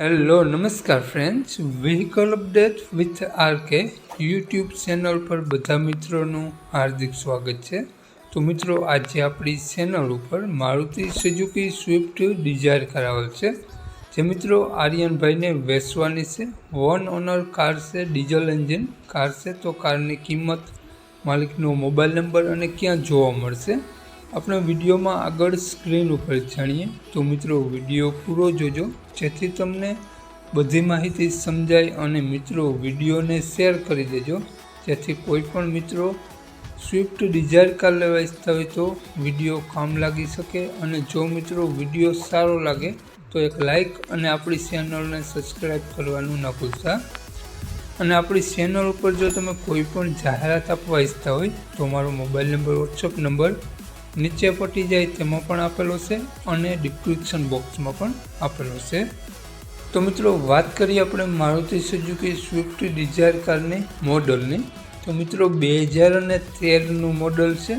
Hello નમસ્કાર friends vehicle update with RK YouTube channel પર બધા મિત્રોનું હાર્દિક સ્વાગત છે. તો મિત્રો, આજે આપણી ચેનલ ઉપર મારુતિ સુઝુકી સ્વિફ્ટ ડિઝાયર કરાવેલ છે. જે મિત્રો આર્યનભાઈને વેચવાની છે. વન ઓનર કાર છે ડીઝલ એન્જિન કાર છે. તો કારની કિંમત માલિકનો મોબાઈલ નંબર અને ક્યાં જોવા મળશે? આપણે વિડીયોમાં આગળ સ્ક્રીન ઉપર જાણીએ. તો મિત્રો, વીડિયો પૂરો જોજો. જેથી તમને બધી માહિતી સમજાય અને મિત્રો વિડીયોને શેર કરી દેજો. જેથી કોઈ પણ મિત્રો સ્વિફ્ટ ડિઝાયર કાર લેવા ઈચ્છતા હોય તો વીડિયો કામ લાગી શકે અને જો મિત્રો વીડિયો સારો લાગે, તો એક લાઈક અને આપણી ચેનલને સબસ્ક્રાઈબ કરવાનું ન ભૂલતા. અને આપણી ચેનલ ઉપર જો તમે કોઈ પણ જાહેરાત આપવા ઈચ્છતા હોય, તો મારો મોબાઈલ નંબર, વોટ્સઅપ નંબર નીચે પટી જાય તેમાં પણ આપેલો છે અને ડિસ્ક્રિપ્શન બોક્સમાં પણ આપેલો છે. તો મિત્રો, વાત કરીએ આપણે મારુતિ સુઝુકી સ્વિફ્ટ ડિઝાયર કારની મોડલની. તો મિત્રો, બે હજાર અને તેરનું મોડલ છે.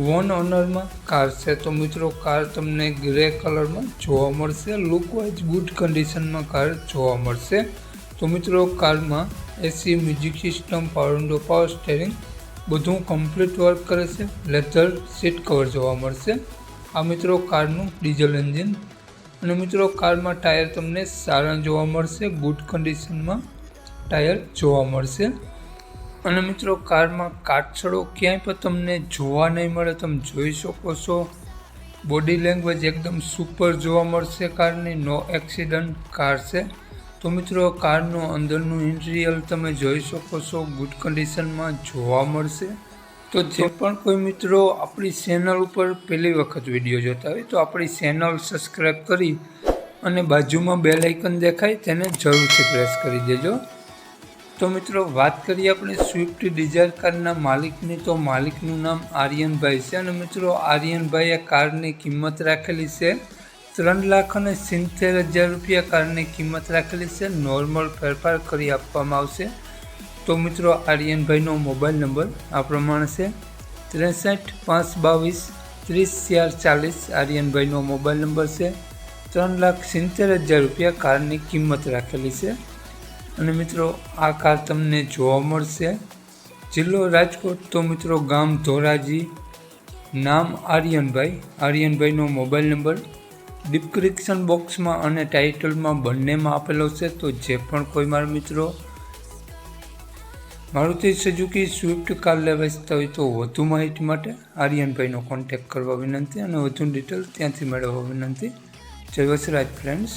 વન ઓનરમાં કાર છે. તો મિત્રો, કાર તમને ગ્રે કલરમાં જોવા મળશે. લુકવાઇઝ ગુડ કન્ડિશનમાં કાર જોવા મળશે. તો મિત્રો, કારમાં AC music system power window power steering બધું કમ્પ્લીટ વર્ક કરે છે. લેધર સીટ કવર જોવા મળશે. આ મિત્રો કારનું ડીઝલ એન્જિન અને મિત્રો કારમાં ટાયર તમને સારા જોવા મળશે. ગુડ કન્ડિશનમાં ટાયર જોવા મળશે. અને મિત્રો કારમાં કાટછડો ક્યાંય પણ તમને જોવા નહીં મળે, તમે જોઈ શકો છો. બોડી લેંગ્વેજ એકદમ સુપર જોવા મળશે કારની. નો એક્સિડન્ટ કાર છે. તો મિત્રો, કારનું અંદરનું ઇન્ટિરિયર તમે જોઈ શકો છો, ગુડ કન્ડિશનમાં જોવા મળશે. તો જે પણ કોઈ મિત્રો આપણી ચેનલ ઉપર પહેલી વખત વીડિયો જોતા હોય તો આપણી ચેનલ સબસ્ક્રાઈબ કરી અને બાજુમાં બે લાઇકન દેખાય તેને જરૂરથી પ્રેસ કરી દેજો. તો મિત્રો, વાત કરીએ આપણે સ્વિફ્ટ ડિઝાયર કારના માલિકની. તો માલિકનું નામ આર્યનભાઈ છે અને મિત્રો, આર્યનભાઈએ કારની કિંમત રાખેલી છે ત્રણ લાખ અને સિત્તેર હજાર રૂપિયા કારની કિંમત રાખેલી છે. નોર્મલ ફેરફાર કરી આપવામાં આવશે. તો મિત્રો, આર્યનભાઈનો મોબાઈલ નંબર આ પ્રમાણે છે. ત્રેસઠ પાંચ બાવીસ ત્રીસ ચાર ચાલીસ આર્યનભાઈનો મોબાઈલ નંબર છે. ત્રણ લાખ સિત્તેર હજાર રૂપિયા કારની કિંમત રાખેલી છે. અને મિત્રો, આ કાર તમને જોવા મળશે. જિલ્લો રાજકોટ, તો મિત્રો, ગામ ધોરાજી. નામ આર્યનભાઈ. આર્યનભાઈનો મોબાઈલ નંબર ડિસ્ક્રિપ્શન બોક્સમાં અને ટાઇટલમાં બંનેમાં આપેલો છે, તો જે પણ કોઈ મારા મિત્રો મારુતિ સુઝુકી સ્વિફ્ટ કાર લેવા હોય તો વધુ માહિતી માટે આર્યનભાઈનો કોન્ટેક્ટ કરવા વિનંતી અને વધુ ડિટેલ ત્યાંથી મેળવવા વિનંતી. જય વસરાજ ફ્રેન્ડ્સ